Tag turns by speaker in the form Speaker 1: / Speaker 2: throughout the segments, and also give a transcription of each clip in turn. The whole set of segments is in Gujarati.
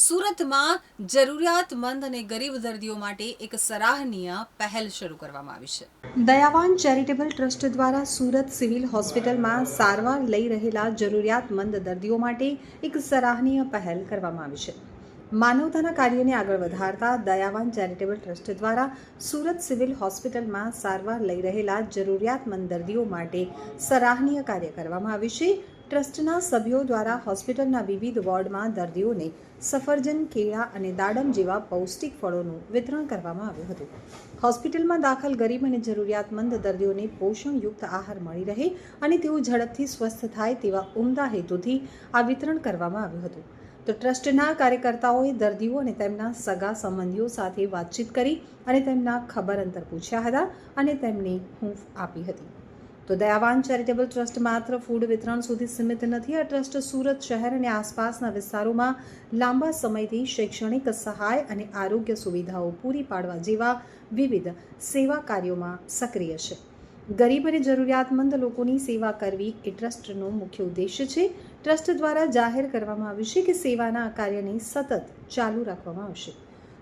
Speaker 1: સુરતમાં જરૂરિયાતમંદ અને ગરીબ દર્દીઓ માટે એક સરાહનીય પહેલ શરૂ કરવામાં આવી છે. દયાવાન ચેરિટેબલ ટ્રસ્ટ દ્વારા સુરત સિવિલ હોસ્પિટલમાં સારવાર લઈ રહેલા જરૂરિયાતમંદ દર્દીઓ માટે એક સરાહનીય પહેલ કરવામાં આવી છે. માનવતાના કાર્યને આગળ વધારતા દયાવાન ચેરિટેબલ ટ્રસ્ટ દ્વારા સુરત સિવિલ હોસ્પિટલમાં સારવાર લઈ રહેલા જરૂરિયાતમંદ દર્દીઓ માટે સરાહનીય કાર્ય કરવામાં આવ્યું છે. ટ્રસ્ટના સભ્યો દ્વારા હોસ્પિટલના વિવિધ વોર્ડમાં દર્દીઓને સફરજન, કેળા અને દાડમ જેવા પૌષ્ટિક ફળોનું વિતરણ કરવામાં આવ્યું હતું. હોસ્પિટલમાં દાખલ ગરીબ અને જરૂરિયાતમંદ દર્દીઓને પોષણયુક્ત આહાર મળી રહે અને તેઓ ઝડપથી સ્વસ્થ થાય તેવા ઉમદા હેતુથી આ વિતરણ કરવામાં આવ્યું હતું. તો ટ્રસ્ટના કાર્યકર્તાઓએ દર્દીઓ અને તેમના સગા સંબંધીઓ સાથે વાતચીત કરી અને તેમના ખબર અંતર પૂછ્યા હતા અને તેમને હૂંફ આપી હતી. તો દયાવાન ચેરિટેબલ ટ્રસ્ટ માત્ર ફૂડ વિતરણ સુધી સીમિત નથી. આ ટ્રસ્ટ સુરત શહેર અને આસપાસના વિસ્તારોમાં લાંબા સમયથી શૈક્ષણિક સહાય અને આરોગ્ય સુવિધાઓ પૂરી પાડવા જેવા વિવિધ સેવા કાર્યોમાં સક્રિય છે. ગરીબ અને જરૂરિયાતમંદ લોકોની સેવા કરવી એ ટ્રસ્ટનો મુખ્ય ઉદ્દેશ્ય છે. ટ્રસ્ટ દ્વારા જાહેર કરવામાં આવ્યું છે કે સેવાના આ કાર્યને સતત ચાલુ રાખવામાં આવશે.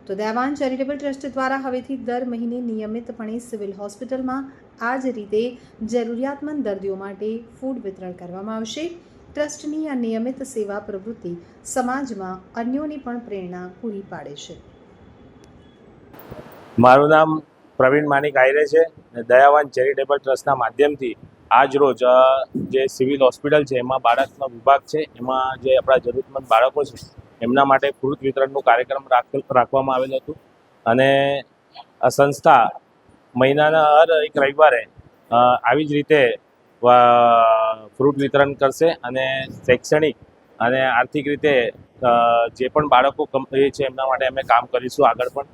Speaker 1: તો દયાવાન ચેરિટેબલ ટ્રસ્ટ દ્વારા હવેથી દર મહિને નિયમિતપણે સિવિલ હોસ્પિટલમાં આ જ રીતે જરૂરિયાતમંદ દર્દીઓ માટે ફૂડ વિતરણ કરવામાં આવશે. ટ્રસ્ટની આ નિયમિત સેવા પ્રવૃત્તિ સમાજમાં અન્યોની પણ પ્રેરણા પૂરી પાડે છે.
Speaker 2: મારું નામ પ્રવીણ માનિક આયરે છે દયાવાન ચેરિટેબલ ટ્રસ્ટના માધ્યમથી આજ રોજ જે સિવિલ હોસ્પિટલ છે, એમાં બાળકનો વિભાગ છે, એમાં જે આપણા જરૂરતમંદ બાળકો છે એમના માટે ફ્રૂટ વિતરણનું કાર્યક્રમ રાખ- રાખવામાં આવેલ હતું. અને આ સંસ્થા મહિનાના હર એક રવિવારે આવી જ રીતે ફ્રૂટ વિતરણ કરશે અને શૈક્ષણિક અને આર્થિક રીતે જે પણ બાળકો કંપની છે એમના માટે અમે કામ કરીશું આગળ પણ.